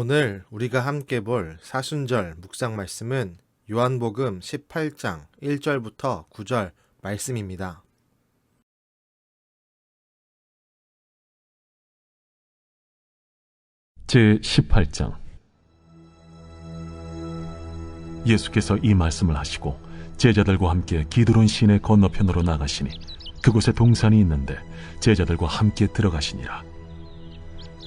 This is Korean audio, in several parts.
오늘 우리가 함께 볼 사순절 묵상 말씀은 요한복음 18장 1절부터 9절 말씀입니다. 제 18장 예수께서 이 말씀을 하시고 제자들과 함께 기드론 시내 건너편으로 나가시니 그곳에 동산이 있는데 제자들과 함께 들어가시니라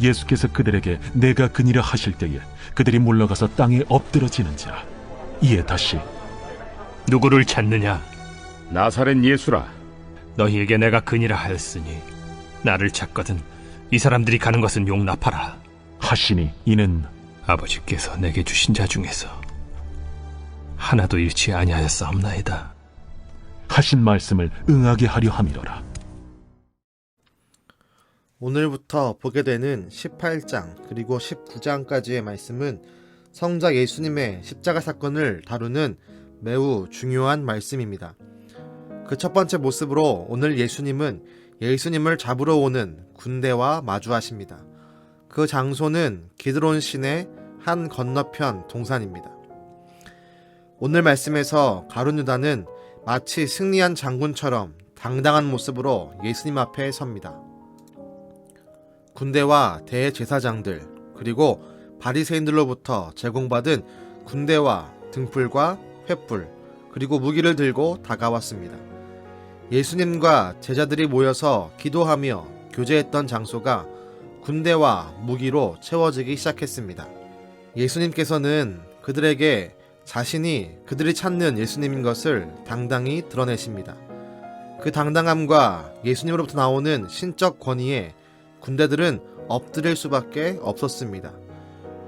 예수께서 그들에게 내가 그니라 하실 때에 그들이 물러가서 땅에 엎드러지는지라 이에 다시 누구를 찾느냐? 나사렛 예수라 너희에게 내가 그니라 하였으니 나를 찾거든 이 사람들이 가는 것은 용납하라. 하시니 이는 아버지께서 내게 주신 자 중에서 하나도 잃지 아니하였사옵나이다. 하신 말씀을 응하게 하려 함이로라 오늘부터 보게 되는 18장 그리고 19장까지의 말씀은 성자 예수님의 십자가 사건을 다루는 매우 중요한 말씀입니다. 그 첫 번째 모습으로 오늘 예수님은 예수님을 잡으러 오는 군대와 마주하십니다. 그 장소는 기드론 시내 한 건너편 동산입니다. 오늘 말씀에서 가룟 유다는 마치 승리한 장군처럼 당당한 모습으로 예수님 앞에 섭니다. 군대와 대제사장들 그리고 바리새인들로부터 제공받은 군대와 등불과 횃불 그리고 무기를 들고 다가왔습니다. 예수님과 제자들이 모여서 기도하며 교제했던 장소가 군대와 무기로 채워지기 시작했습니다. 예수님께서는 그들에게 자신이 그들이 찾는 예수님인 것을 당당히 드러내십니다. 그 당당함과 예수님으로부터 나오는 신적 권위에 군대들은 엎드릴 수밖에 없었습니다.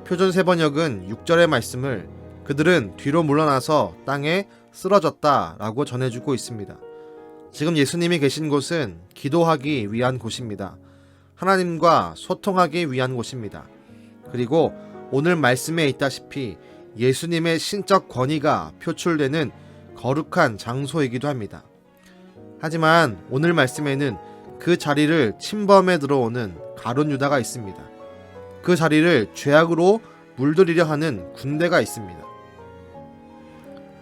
표준 세번역은 6절의 말씀을 그들은 뒤로 물러나서 땅에 쓰러졌다 라고 전해주고 있습니다. 지금 예수님이 계신 곳은 기도하기 위한 곳입니다. 하나님과 소통하기 위한 곳입니다. 그리고 오늘 말씀에 있다시피 예수님의 신적 권위가 표출되는 거룩한 장소이기도 합니다. 하지만 오늘 말씀에는 그 자리를 침범해 들어오는 가론 유다가 있습니다. 그 자리를 죄악으로 물들이려 하는 군대가 있습니다.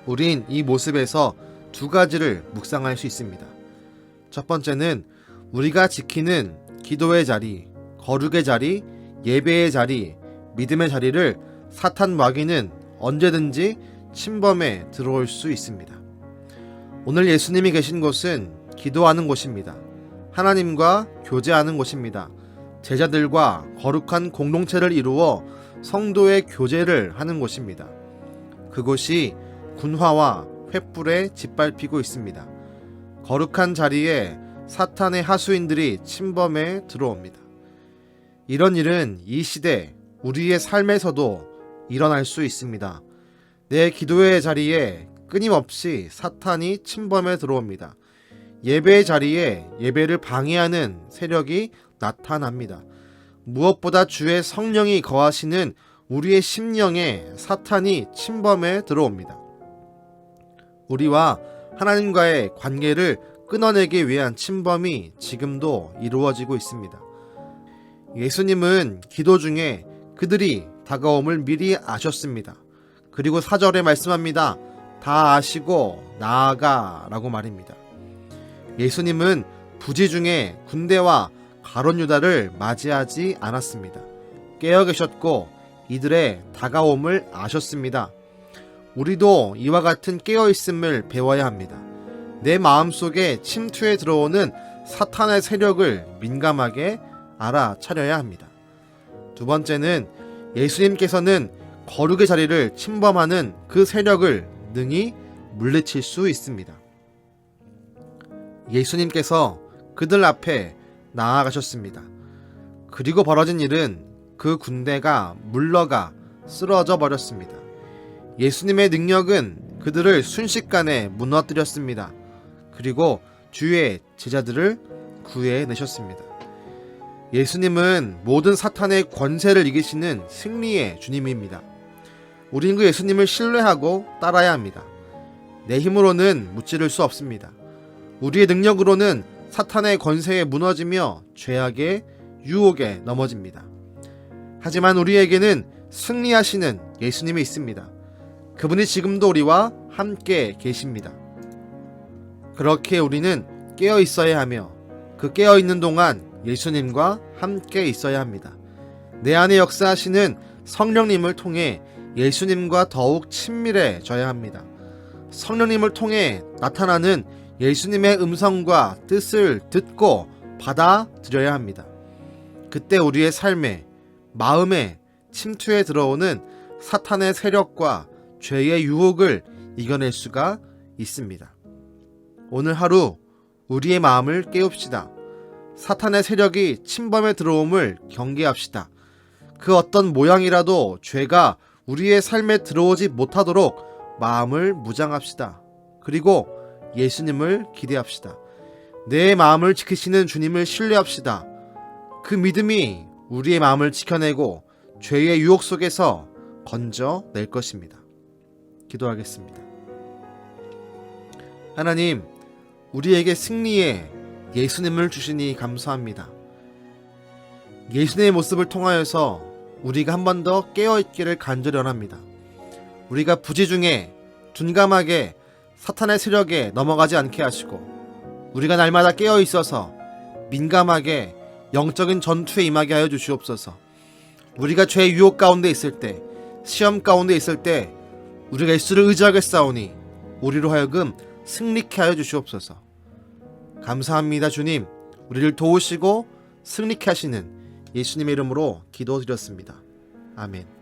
우린 이 모습에서 두 가지를 묵상할 수 있습니다. 첫 번째는 우리가 지키는 기도의 자리, 거룩의 자리, 예배의 자리, 믿음의 자리를 사탄 마귀는 언제든지 침범해 들어올 수 있습니다. 오늘 예수님이 계신 곳은 기도하는 곳입니다. 하나님과 교제하는 곳입니다. 제자들과 거룩한 공동체를 이루어 성도의 교제를 하는 곳입니다. 그곳이 군화와 횃불에 짓밟히고 있습니다. 거룩한 자리에 사탄의 하수인들이 침범해 들어옵니다. 이런 일은 이 시대 우리의 삶에서도 일어날 수 있습니다. 내 기도의 자리에 끊임없이 사탄이 침범해 들어옵니다. 예배의 자리에 예배를 방해하는 세력이 나타납니다. 무엇보다 주의 성령이 거하시는 우리의 심령에 사탄이 침범해 들어옵니다. 우리와 하나님과의 관계를 끊어내기 위한 침범이 지금도 이루어지고 있습니다. 예수님은 기도 중에 그들이 다가옴을 미리 아셨습니다. 그리고 사절에 말씀합니다. 다 아시고 나아가 라고 말입니다. 예수님은 부지 중에 군대와 가론 유다를 맞이하지 않았습니다. 깨어 계셨고 이들의 다가옴을 아셨습니다. 우리도 이와 같은 깨어 있음을 배워야 합니다. 내 마음속에 침투해 들어오는 사탄의 세력을 민감하게 알아차려야 합니다. 두 번째는 예수님께서는 거룩의 자리를 침범하는 그 세력을 능히 물리칠 수 있습니다. 예수님께서 그들 앞에 나아가셨습니다. 그리고 벌어진 일은 그 군대가 물러가 쓰러져 버렸습니다. 예수님의 능력은 그들을 순식간에 무너뜨렸습니다. 그리고 주의 제자들을 구해내셨습니다. 예수님은 모든 사탄의 권세를 이기시는 승리의 주님입니다. 우린 그 예수님을 신뢰하고 따라야 합니다. 내 힘으로는 무찌를 수 없습니다. 우리의 능력으로는 사탄의 권세에 무너지며 죄악의 유혹에 넘어집니다. 하지만 우리에게는 승리하시는 예수님이 있습니다. 그분이 지금도 우리와 함께 계십니다. 그렇게 우리는 깨어 있어야 하며 그 깨어 있는 동안 예수님과 함께 있어야 합니다. 내 안에 역사하시는 성령님을 통해 예수님과 더욱 친밀해져야 합니다. 성령님을 통해 나타나는 예수님의 음성과 뜻을 듣고 받아들여야 합니다. 그때 우리의 삶에, 마음에 침투해 들어오는 사탄의 세력과 죄의 유혹을 이겨낼 수가 있습니다. 오늘 하루 우리의 마음을 깨웁시다. 사탄의 세력이 침범에 들어옴을 경계합시다. 그 어떤 모양이라도 죄가 우리의 삶에 들어오지 못하도록 마음을 무장합시다. 그리고 예수님을 기대합시다. 내 마음을 지키시는 주님을 신뢰합시다. 그 믿음이 우리의 마음을 지켜내고 죄의 유혹 속에서 건져낼 것입니다. 기도하겠습니다. 하나님, 우리에게 승리의 예수님을 주시니 감사합니다. 예수님의 모습을 통하여서 우리가 한 번 더 깨어있기를 간절히 원합니다. 우리가 부지 중에 둔감하게 사탄의 세력에 넘어가지 않게 하시고 우리가 날마다 깨어 있어서 민감하게 영적인 전투에 임하게 하여 주시옵소서. 우리가 죄의 유혹 가운데 있을 때, 시험 가운데 있을 때 우리가 예수를 의지하겠사오니 우리로 하여금 승리케 하여 주시옵소서. 감사합니다, 주님. 우리를 도우시고 승리케 하시는 예수님의 이름으로 기도드렸습니다. 아멘.